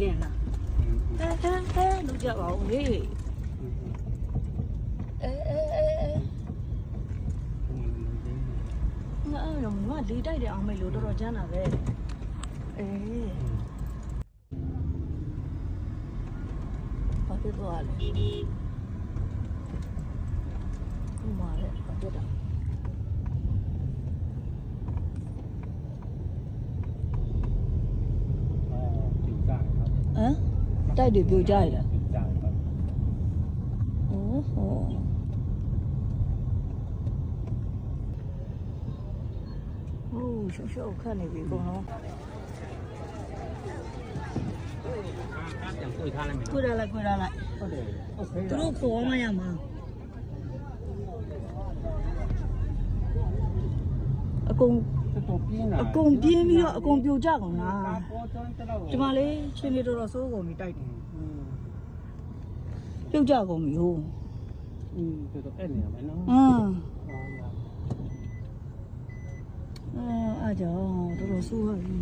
မြင်လားအဲအဲအဲလို့ကြပါဦးဟေးအဲအဲအဲအဲငါအဲ့တော့ငါလေးတိုက်တယ်အောင်မေလို့တော်တော်ကျန်းတာပဲအေးဘာဖြစ်သွားလဲဟိုမှာလေဘာဖြစ်တာ ใต้ดิบอยู่ใจล่ะโอ้โหโอ้小小看那边工哈。过来了，过来了。都是活嘛呀嘛。阿公。 တ်တယ်โอเค သူတို့ခေါ်မှရမှာအကုန် တော်ပြင်းတာ အကုန်ပြင်းပြီးတော့အကုန်ပြိုကြကုန်လား ပေါ်ချမ်းတော့ ဒီမှာလေးချင်းလေးတော်တော်စိုးကုန်ပြီတိုက်တယ် อืม ပြုတ်ကြကုန်ပြီဟို อืมတော်တော်အဲ့နေရမယ်နော် အင်းအဲအားကြောင့်တော်တော်စိုးရပြီ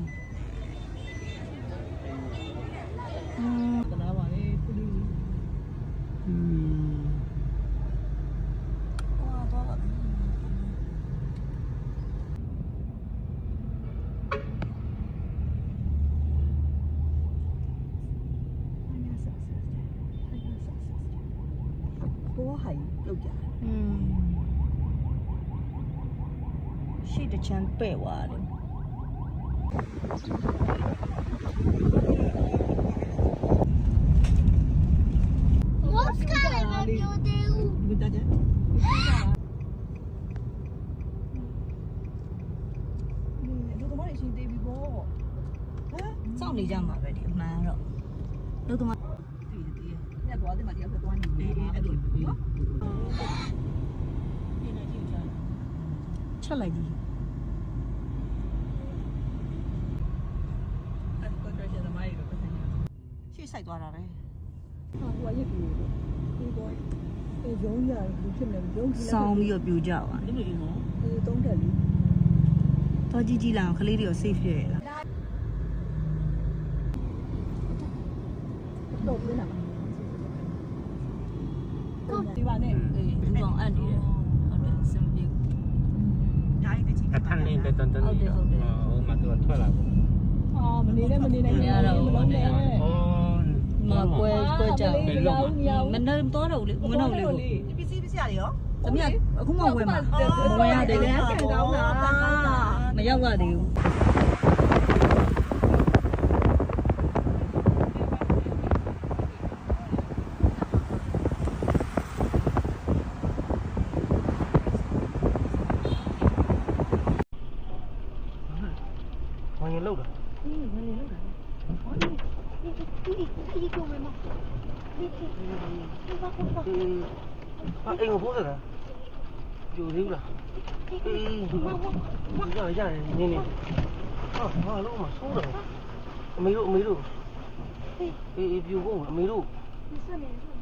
ဟိုဟာကြီးပြုတ်ကြတယ်อืมရှိတချမ်းပဲ့သွားတယ် Wat kan ik met jou doen? ဒီတကြလူသမားရှင်တေးပြီးပေါ့ဟမ်စောင့်နေကြမှာပဲဒီအမှန်တော့လို့တော့တီး တီးညက်သွားတယ်မတရားဆက်သွားနေတယ်အဲ့လိုနော်ချက်လိုက်ကြီးအဲ့ကွန်ထရက်ရှင်သမားကြီးပဲပတ်စံရရှေ့ဆိုင်သွားတာလေဟာဟိုရက်ပြီးဒီဘောအေးရုံးရတယ်လူဖြစ်နေရုံးကြီးဆောင်းပြီးတော့ပြိုကြပါဒီလိုနော်ဒီသုံးတက်လीတော့ကြီးကြီးလာအောင်ကလေးတွေရော safe ဖြစ်ရလားတော့ပြင်း လာဒီပါနဲ့အေးလူကောင်အပ်နေတယ်ဟုတ်တယ်စင်ပြေဓာတ်ရည်ချင်းကထန်လေးတန်တန်နေဟိုမှာသူထွက်လာပေါ့အော်မနေနဲ့မနေနဲ့မလုံးနဲ့အော်မကွဲကွဲကြမလုံးမနဲ့တော့တော့လေမနှုတ်လေးကိုပစ္စည်းပစ္စည်းရရောသမီးအခုမှဝယ်မှာဝယ်ရတယ်လေဆန်ကောင်းတာမရောက်ရသေးဘူး 还一个没吗？没去。嗯。发工资了？嗯。发银行工资了？有丢啦？嗯。哇哇！又加又加嘞，你嘞？啊啊！录嘛，熟了。没录没录。哎哎，别录嘛，没录。没事，没录。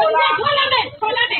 খোলা খোলা দে খোলা দে